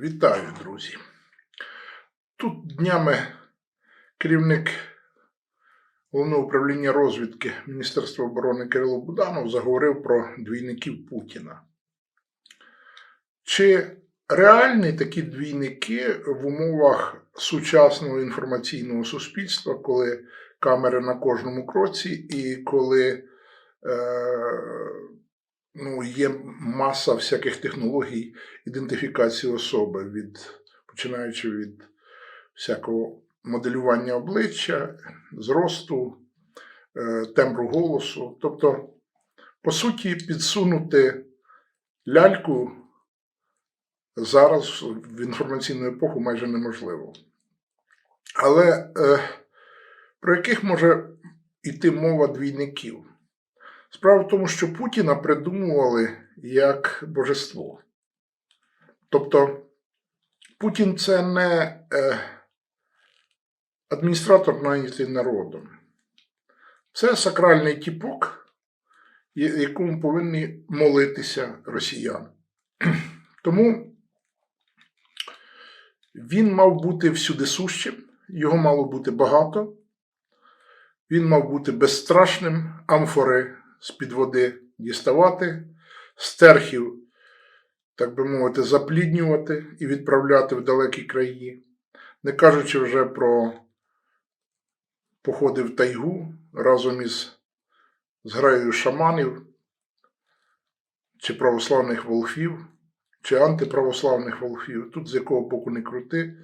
Вітаю, друзі. Тут днями керівник головного управління розвідки Міністерства оборони Кирило Буданов заговорив про двійників Путіна. Чи реальні такі двійники в умовах сучасного інформаційного суспільства, коли камери на кожному кроці і коли е, ну, є маса всяких технологій ідентифікації особи, від, починаючи від всякого моделювання обличчя, зросту, е, тембру голосу. Тобто, по суті, підсунути ляльку зараз в інформаційну епоху майже неможливо. Але е, про яких може йти мова двійників? Справа в тому, що Путіна придумували як божество. Тобто Путін це не е, адміністратор найнятий народом. Це сакральний тіпок, якому повинні молитися росіяни. Тому він мав бути всюдисущим, його мало бути багато. Він мав бути безстрашним, амфори з-під води діставати, стерхів, так би мовити, запліднювати і відправляти в далекі краї, не кажучи вже про походи в тайгу разом із зграєю шаманів, чи православних волхвів, чи антиправославних волхвів. Тут з якого боку не крути,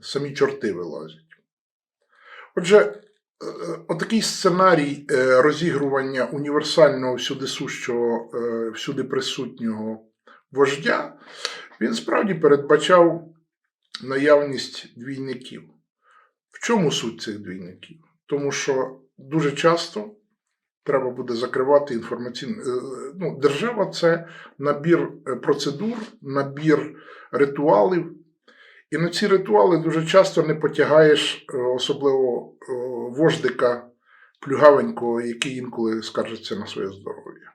самі чорти вилазять. Отже, отакий сценарій е, розігрування універсального всюдисущого, е, всюди присутнього вождя, він справді передбачав наявність двійників. В чому суть цих двійників? Тому що дуже часто треба буде закривати інформаційну. е, Ну, держава це набір е, процедур, набір ритуалів. І на ці ритуали дуже часто не потягаєш е, особливо е, вождика плюгавенького, який інколи скаржиться на своє здоров'я.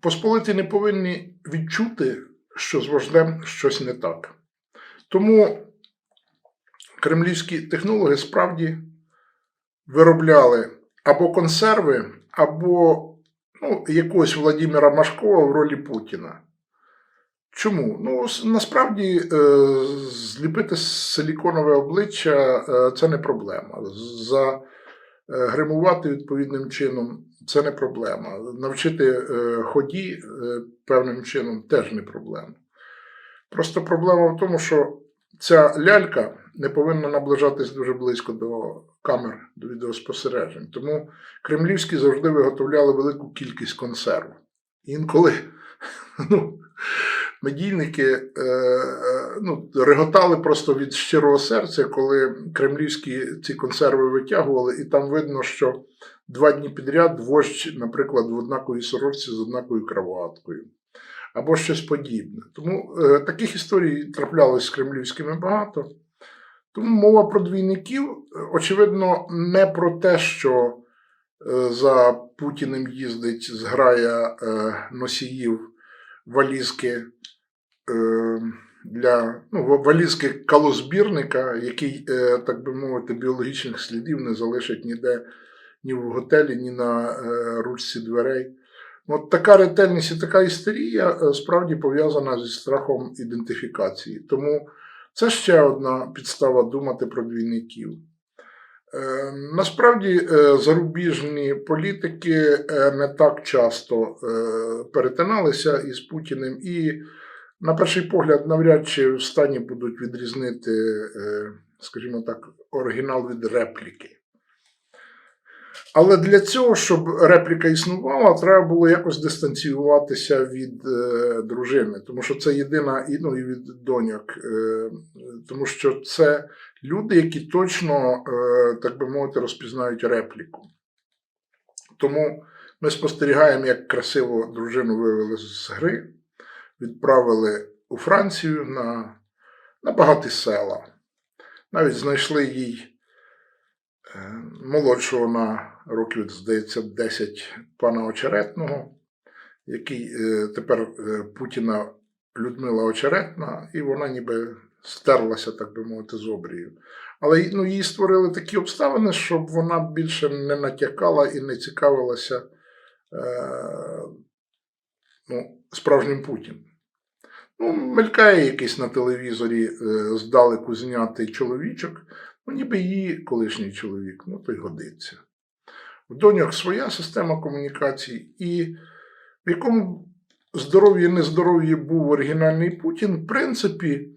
Посполити не повинні відчути, що з вождем щось не так. Тому кремлівські технологи справді виробляли або консерви, або ну, якогось Владимира Машкова в ролі Путіна. Чому? Ну, насправді е, зліпити силіконове обличчя е, це не проблема. Загримувати відповідним чином це не проблема. Навчити е, ході е, певним чином теж не проблема. Просто проблема в тому, що ця лялька не повинна наближатись дуже близько до камер, до відеоспостережень. Тому кремлівські завжди виготовляли велику кількість консерв. Інколи ну, медійники е, е, ну, реготали просто від щирого серця, коли кремлівські ці консерви витягували, і там видно, що два дні підряд вождь, наприклад, в однаковій сорочці з однаковою краваткою. Або щось подібне. Тому е, таких історій траплялось з кремлівськими багато. Тому мова про двійників, е, очевидно, не про те, що е, за Путіним їздить зграя е, носіїв валізки для ну, валізки калозбірника, який, е, так би мовити, біологічних слідів не залишить ніде ні в готелі, ні на е, ручці дверей. От така ретельність і така істерія е, справді пов'язана зі страхом ідентифікації. Тому це ще одна підстава думати про двійників. Насправді зарубіжні політики не так часто перетиналися із Путіним, і, на перший погляд, навряд чи в стані будуть відрізнити, е, скажімо так, оригінал від репліки. Але для цього, щоб репліка існувала, треба було якось дистанціюватися від е, дружини, тому що це єдина і, ну, і від доньок, е, тому що це люди, які точно, так би мовити, розпізнають репліку. Тому ми спостерігаємо, як красиво дружину вивели з гри, відправили у Францію на, на багаті села. Навіть знайшли їй е, молодшого на років, здається, 10 пана Очеретного, який е, тепер е, Путіна Людмила Очеретна, і вона ніби стерлася, так би мовити, з обрію. Але ну, їй створили такі обставини, щоб вона більше не натякала і не цікавилася е, ну, справжнім Путіним. Ну, мелькає якийсь на телевізорі е, здалеку знятий чоловічок, ну, ніби її колишній чоловік, ну то й годиться. В доньок своя система комунікацій, і в якому здоров'ї нездоров'ї був оригінальний Путін, в принципі,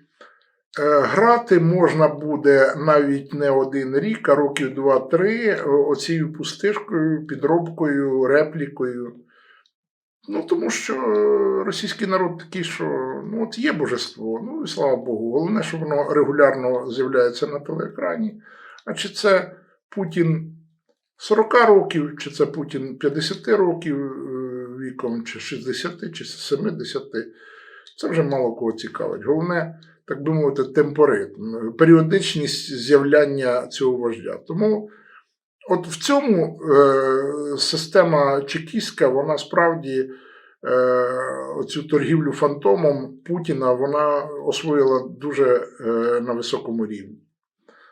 е, грати можна буде навіть не один рік, а років два-три оцією пустишкою, підробкою, реплікою. Ну, тому що російський народ такий, що ну, от є божество, ну і слава Богу. Головне, що воно регулярно з'являється на телеекрані. А чи це Путін 40 років, чи це Путін 50 років е, віком, чи 60, чи 70, це вже мало кого цікавить. Головне, так би мовити, темпоритм, періодичність з'являння цього вождя. Тому от в цьому е, система чекістська, вона справді е, оцю торгівлю фантомом Путіна вона освоїла дуже е, на високому рівні.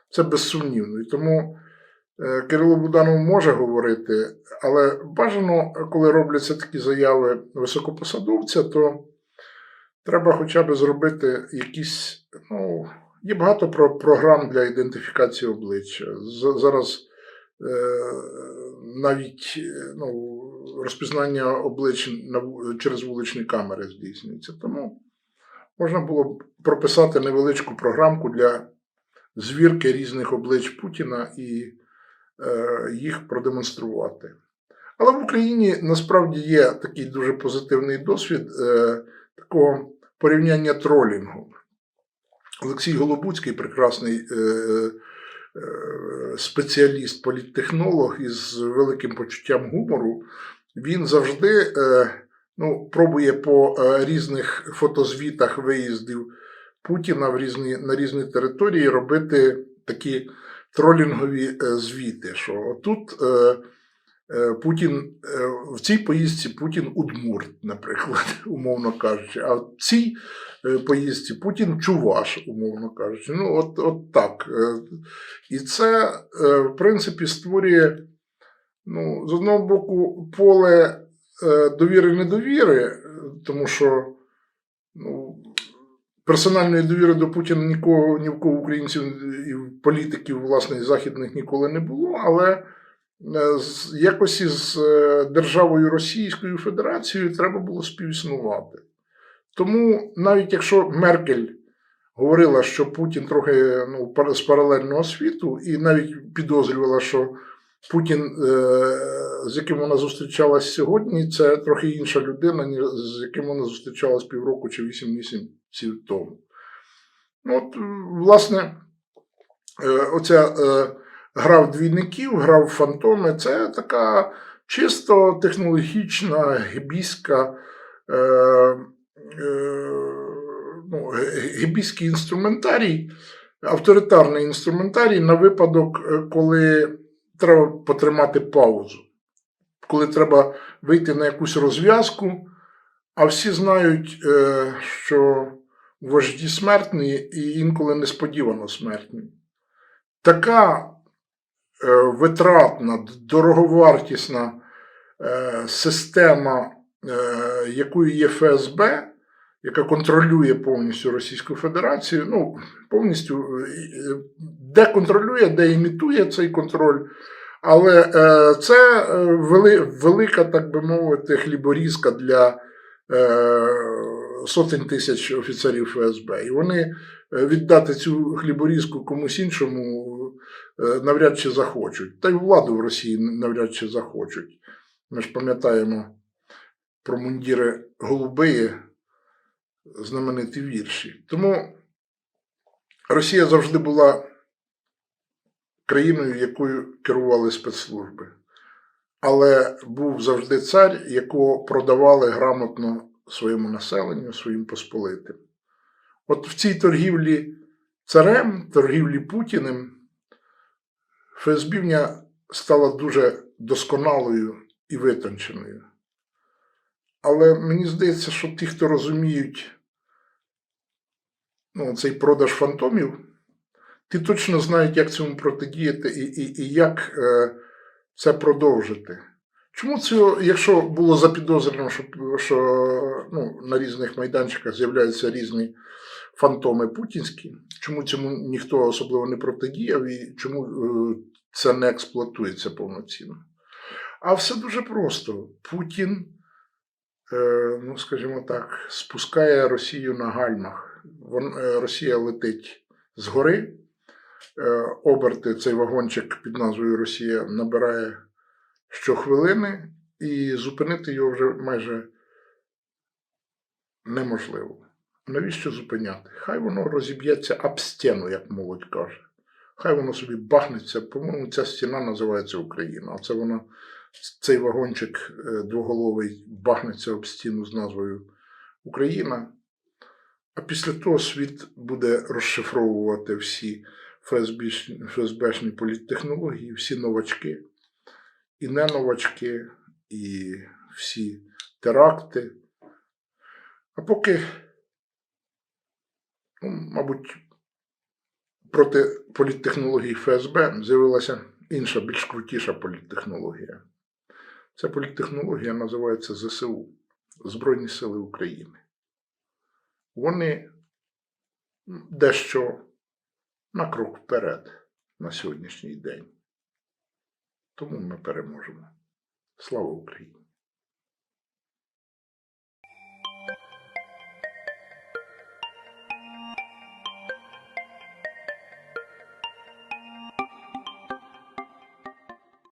Це безсумнівно. І тому е, Кирило Буданов може говорити, але бажано, коли робляться такі заяви високопосадовця, то треба хоча б зробити якісь. Ну, є багато про програм для ідентифікації обличчя. Зараз навіть е, ну, розпізнання облич через вуличні камери здійснюється. Тому можна було б прописати невеличку програмку для звірки різних облич Путіна і е, їх продемонструвати. Але в Україні насправді є такий дуже позитивний досвід е, такого порівняння тролінгу. Олексій Голобуцький, прекрасний е, е, спеціаліст, політтехнолог із великим почуттям гумору, він завжди е, ну, пробує по е, різних фотозвітах виїздів Путіна в різні, на різні території робити такі тролінгові е, звіти. Що тут е, е, Путін е, в цій поїздці Путін Удмурт, наприклад, умовно кажучи, а в цій е, поїздці Путін Чуваш, умовно кажучи. Ну, от, от так. Е, І це, е, в принципі, створює, ну, з одного боку, поле е, довіри-недовіри, е, тому що ну, персональної довіри до Путіна нікого, ні в кого українців і політиків, власне, західних ніколи не було, але е, якось із е, державою Російською Федерацією треба було співіснувати. Тому навіть якщо Меркель говорила, що Путін трохи ну, з паралельного світу, і навіть підозрювала, що Путін, е, з яким вона зустрічалась сьогодні, це трохи інша людина, ніж з яким вона зустрічалась півроку чи вісім місяців тому. Ну, от, е, власне, е, оця е, гра в двійників, гра в фантоми це така чисто технологічна, гібійська. Е, е, ну, гібійський інструментарій, авторитарний інструментарій на випадок, е, коли треба потримати паузу, коли треба вийти на якусь розв'язку, а всі знають, е, що вожді смертні і інколи несподівано смертні. Така витратна, дороговартісна е, система, е, якою є ФСБ, яка контролює повністю Російську Федерацію, ну, повністю е, е, де контролює, де імітує цей контроль. Але е, це е, велика, так би мовити, хліборізка для е, сотень тисяч офіцерів ФСБ. І вони е, віддати цю хліборізку комусь іншому е, навряд чи захочуть. Та й владу в Росії навряд чи захочуть. Ми ж пам'ятаємо про мундіри голубиї, знамениті вірші. Тому Росія завжди була країною, якою керували спецслужби. Але був завжди цар, якого продавали грамотно своєму населенню, своїм посполитим. От в цій торгівлі царем, торгівлі Путіним, ФСБівня стала дуже досконалою і витонченою. Але мені здається, що ті, хто розуміють ну, цей продаж фантомів, ті точно знають, як цьому протидіяти і, і, і як е, це продовжити. Чому це, якщо було запідозрено, що, що ну, на різних майданчиках з'являються різні фантоми путінські, чому цьому ніхто особливо не протидіяв і чому е, це не експлуатується повноцінно? А все дуже просто. Путін, е, ну скажімо так, спускає Росію на гальмах. Е, Росія летить згори, оберти цей вагончик під назвою Росія набирає щохвилини, і зупинити його вже майже неможливо. Навіщо зупиняти? Хай воно розіб'ється об стіну, як молодь каже. Хай воно собі бахнеться. По-моєму, ця стіна називається Україна. Оце вона, цей вагончик е, двоголовий бахнеться об стіну з назвою Україна. А після того світ буде розшифровувати всі ФСБшні політтехнології, всі новачки, і не новачки, і всі теракти. А поки, ну, мабуть, проти політтехнологій ФСБ з'явилася інша, більш крутіша політтехнологія. Ця політтехнологія називається ЗСУ Збройні Сили України. Вони дещо на крок вперед на сьогоднішній день. Тому ми переможемо. Слава Україні!